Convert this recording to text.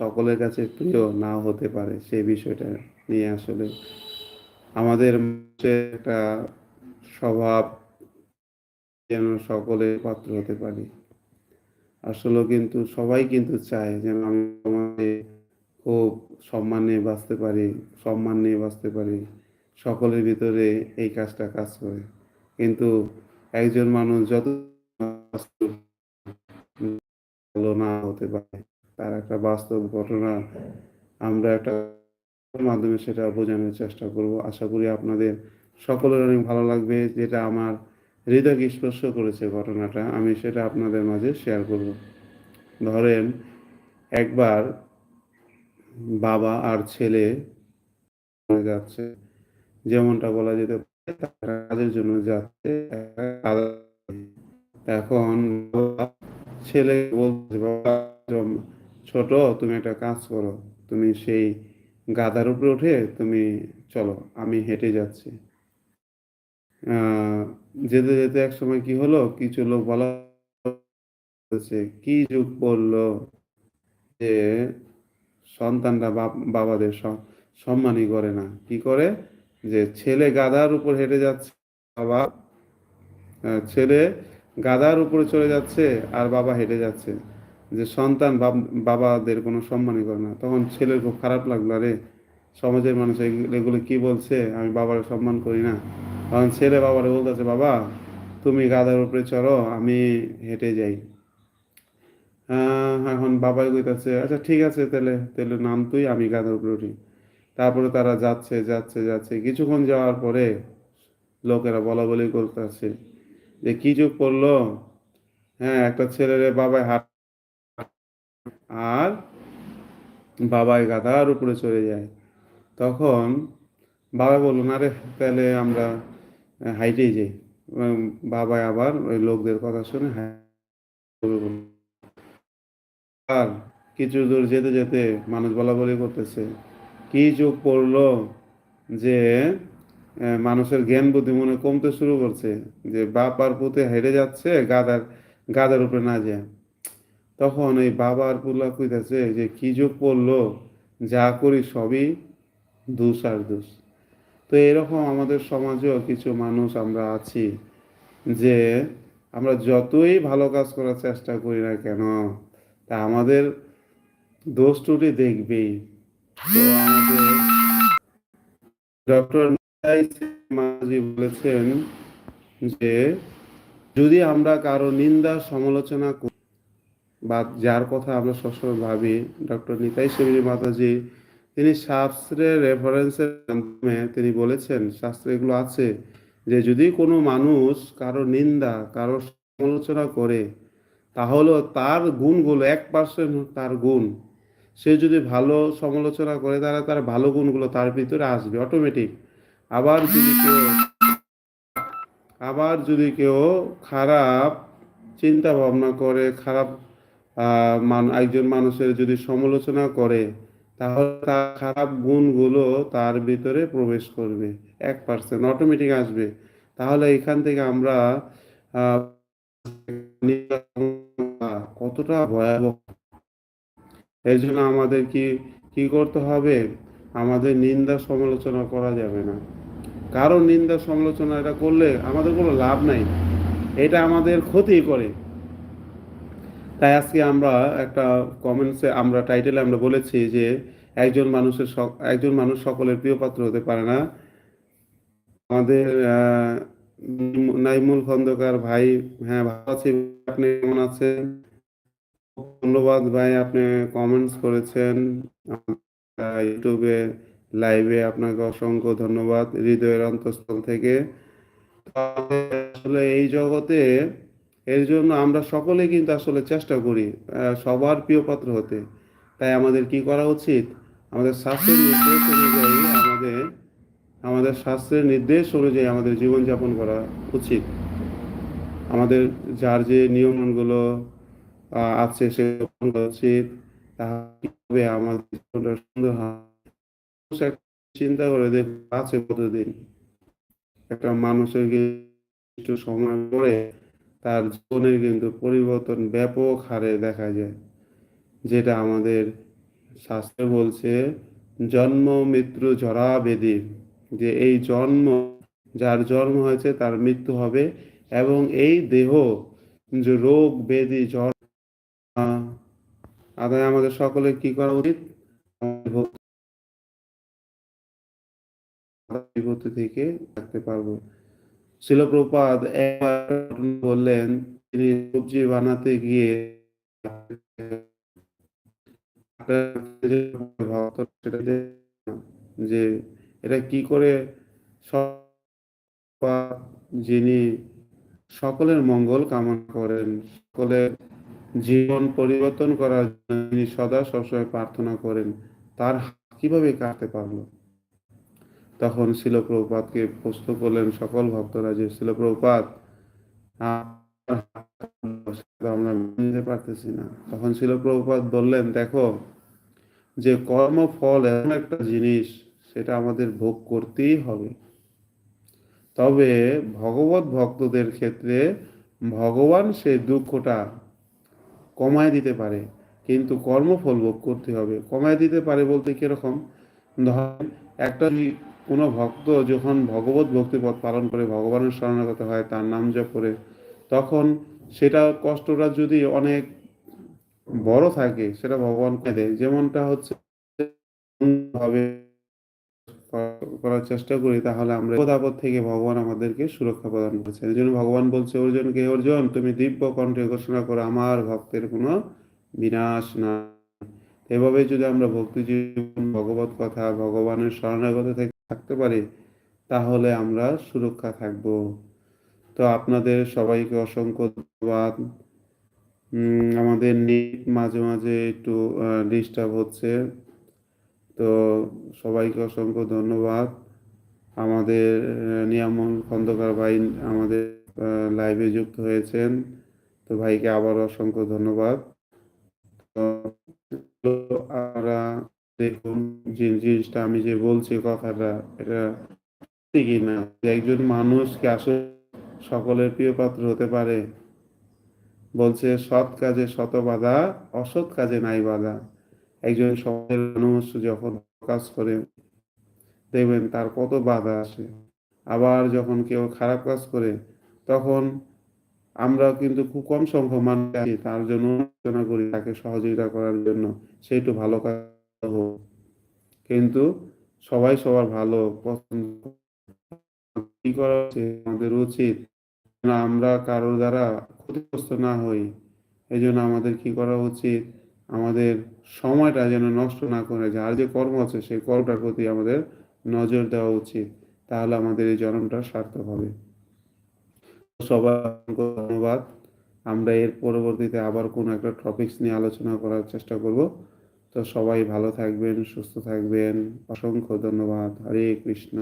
সকলের কাছে প্রিয় নাও হতে পারে সেই বিষয়টা নিয়ে আসলে আমাদের একটা স্বভাব যেন সকলের পাত্র হতে পারি। আসলে কিন্তু সবাই কিন্তু চায় যেন আমি সমাজে খুব সম্মান নিয়ে বাঁচতে পারি, সম্মান নিয়ে বাঁচতে পারি, সকলের ভিতরে এই কাজটা কাজ করে। কিন্তু একজন মানুষ যত বাস্তব ঘটনা আমরা একটা মাধ্যমে সেটা বোঝানোর চেষ্টা করব। আশা করি আপনাদের সকলের অনেক ভালো লাগবে, যেটা আমার হৃদয়কে স্পর্শ করেছে ঘটনাটা। আমি সেটা আপনাদের মাঝে শেয়ার করব। ধরেন, একবার বাবা আর ছেলে যাচ্ছে। যেমনটা বলা যেতে পারে কাজের জন্য যাচ্ছে। এখন ছেলে বলছে ছোট, তুমি একটা কাজ করো। তুমি সেই গাদার উপরে উঠে তুমি চলো, আমি হেঁটে যাচ্ছি। যেতে যেতে এক সময় কি হলো, কিছু লোক বলা কি যুগ পড়ল যে সন্তানরা বাবাদের সম্মানই করে না। কি করে? যে ছেলে গাদার উপর হেঁটে যাচ্ছে, বাবা ছেলে গাদার উপরে চলে যাচ্ছে আর বাবা হেঁটে যাচ্ছে। যে সন্তান বাবাদের কোনো সম্মানই করে না। তখন ছেলের খুব খারাপ লাগল, আরে, সমাজের মানুষ এগুলো কি বলছে? আমি বাবার সম্মান করি না। তখন ছেলে বাবারে বলতেছে, বাবা, তুমি গাধার উপরে চড়ো, আমি হেঁটে যাই। এখন বাবাই কইতাছে আচ্ছা ঠিক আছে তাহলে তাহলে নাম তুই, আমি গাধার উপরে উঠি। তারপরে তারা যাচ্ছে যাচ্ছে যাচ্ছে। কিছুক্ষণ যাওয়ার পরে লোকেরা বলা বলি করতেছে যে, কি যুগ পড়ল? হ্যাঁ একটা ছেলেরে বাবাই হাত আর বাবাই গাধার উপরে চলে যায়। তখন বাবা বলল, না রে, তাহলে আমরা হাইটেই যাই। বাবাই আবার ওই লোকদের কথা শুনে আর কিছু দূর যেতে যেতে মানুষ বলা বলি করতেছে। কি যুগ পড়ল যে মানুষের জ্ঞান বুদ্ধি মনে কমতে শুরু করছে, যে বাপ আর পুতে হেরে যাচ্ছে গাদার গাদার উপরে না যায়। তখন এই বাবা আর পুল্লা কইতাছে যে, কি যুগ পড়ল যা করি সবই দোষ আর দোষ। তো এরকম আমাদের সমাজেও কিছু মানুষ আমরা আছি যে, আমরা যতই ভালো কাজ করার চেষ্টা করি না কেন, তা আমাদের দোষ ত্রুটি দেখবেই। তো আমাদের ডক্টর মাঝি বলেছেন যে, যদি আমরা কারও নিন্দা, সমালোচনা বা যার কথা আমরা সবসময় ভাবি, ডক্টর নিতাই শিবজি মাতাজি, তিনি শাস্ত্রের রেফারেন্সের মাধ্যমে তিনি বলেছেন, শাস্ত্রে এগুলো আছে যে যদি কোনো মানুষ কারও নিন্দা, কারও সমালোচনা করে তাহলে তার গুণগুলো এক পার্সেন্ট তার গুণ। সে যদি ভালো সমালোচনা করে, তাহলে তার ভালো গুণগুলো তার ভিতরে আসবে অটোমেটিক আবার যদি কেউ, আবার যদি কেউ খারাপ চিন্তা ভাবনা করে, খারাপ মান একজন মানুষের যদি সমালোচনা করে, তাহলে তার খারাপ গুণগুলো তার ভিতরে প্রবেশ করবে, এক পার্সেন্ট অটোমেটিক আসবে। তাহলে এখান থেকে আমরা কতটা ভয়াবহ। এর জন্য আমাদের কি কি করতে হবে? আমাদের নিন্দা সমালোচনা করা যাবে না। কারও নিন্দা সমালোচনা এটা করলে আমাদের কোনো লাভ নাই। এটা আমাদের ক্ষতি করে। তাই আজকে আমরা একটা কমেন্টসে আমরা টাইটেলে আমরা বলেছি যে একজন মানুষের একজন মানুষ সকলের প্রিয় পাত্র হতে পারে না। আমাদের নাইমুল খন্দকার ভাই হ্যাঁ ভালো আছি আপনি কেমন আছেন? ধন্যবাদ ভাই, আপনি কমেন্টস করেছেন। ইউটিউবে লাইভে আপনাকে অসংখ্য ধন্যবাদ, হৃদয়ের অন্তঃস্থল থেকে। আসলে এই জগতে এর জন্য আমরা সকলে কিন্তু আসলে চেষ্টা করি সবার প্রিয় পাত্র হতে। তাই আমাদের কি করা উচিত? আমাদের স্বাস্থ্যের নির্দেশ অনুযায়ী আমাদের আমাদের শাস্ত্রের নির্দেশ অনুযায়ী আমাদের জীবনযাপন করা উচিত। আমাদের যার যে নিয়মগুলো আছে করা উচিত। তাহলে আমাদের জীবনটা সুন্দর হয় চিন্তা করে দেখ আছে কতদিন। একটা মানুষের সময় পরে তার জীবনের কিন্তু পরিবর্তন ব্যাপক হারে দেখা যায়। যেটা আমাদের শাস্ত্রে বলছে, জন্ম মৃত্যু জরা বেদি। যে এই জন্ম, যার জন্ম হয়েছে তার মৃত্যু হবে এবং এই দেহ যে রোগ, বেদি, জ্বর আদায় আমাদের সকলে কি করা উচিত? থেকে থাকতে পারব। শিলপ্রপাত বললেন, তিনি সবজি বানাতে গিয়ে যে এটা কি করে যিনি সকলের মঙ্গল কামনা করেন, সকলের জীবন পরিবর্তন করার জন্য তিনি সদা সবসময় প্রার্থনা করেন, তার কীভাবে কাটতে পারল? তখন শিলপ্রপাতকে প্রশ্ন করলেন, সকল ভক্তরা যে শিলপ্রপাত, আমরা নিতে পারতেছি না। তখন শিলপ্রপাত বললেন, দেখো, যে কর্মফল এমন একটা জিনিস, সেটা আমাদের ভোগ করতেই হবে। তবে ভগবত ভক্তদের ক্ষেত্রে ভগবান সেই দুঃখটা কমায় দিতে পারে, কিন্তু কর্মফল ভোগ করতে হবে। কমায় দিতে পারে বলতে কীরকম? ধরেন একটা কোনো ভক্ত যখন ভগবত ভক্তিপথ পালন করে ভগবানের শরণাগত হয়, তার নাম জপ করে, তখন সেটা কষ্টটা যদি অনেক বড় থাকে, সেটা ভগবান দেয়। যেমনটা হচ্ছে করার চেষ্টা করি, তাহলে আমরা বিপদ থেকে ভগবান আমাদেরকে সুরক্ষা প্রদান করেছেন। এই জন্য ভগবান বলছে অর্জুনকে অর্জুন, তুমি দিব্য কণ্ঠে ঘোষণা করো, আমার ভক্তের কোনো বিনাশ না এভাবে যদি আমরা ভক্তি জীবন ভগবত কথা, ভগবানের শরণাগত থেকে থাকতে পারি, তাহলে আমরা সুরক্ষা থাকব। তো আপনাদের সবাইকে অসংখ্য ধন্যবাদ। আমাদের নেট মাঝে মাঝে একটু ডিস্টার্ব হচ্ছে। তো সবাইকে অসংখ্য ধন্যবাদ। আমাদের নিয়ামন খন্দকার ভাই আমাদের লাইভে যুক্ত হয়েছেন। তো ভাইকে আবার অসংখ্য ধন্যবাদ। আমরা দেখুন যে জিনিসটা আমি যে বলছি কথাটা, এটা ঠিকই না? একজন মানুষকে আসলে সকলের প্রিয় পাত্র হতে পারে? বলছে, সৎ কাজে শত বাধা, অসৎ কাজে নাই বাধা। একজন সমাজের মানুষ যখন কাজ করে, দেখবেন তার কত বাধা আসে। আবার যখন কেউ খারাপ কাজ করে, তখন আমরা কিন্তু খুব কম সংখ্যক মানুষ তার জন্য আলোচনা করি তাকে সহযোগিতা করার জন্য। সে একটু ভালো কাজ কিন্তু সবাই সবার ভালো, পছন্দ কি করা আমাদের উচিত আমরা কারোর দ্বারা ক্ষতিগ্রস্ত না হই। এই জন্য আমাদের কি করা উচিত? আমাদের সময়টা যেন নষ্ট না করে যার যে কর্ম আছে, সেই কর্মটার প্রতি আমাদের নজর দেওয়া উচিত। তাহলে আমাদের এই জন্মটা সার্থক হবে। সবাই ধন্যবাদ। আমরা এর পরবর্তীতে আবার কোনো একটা টপিকস নিয়ে আলোচনা করার চেষ্টা করব। তো সবাই ভালো থাকবেন সুস্থ থাকবেন। অসংখ্য ধন্যবাদ। হরে কৃষ্ণ।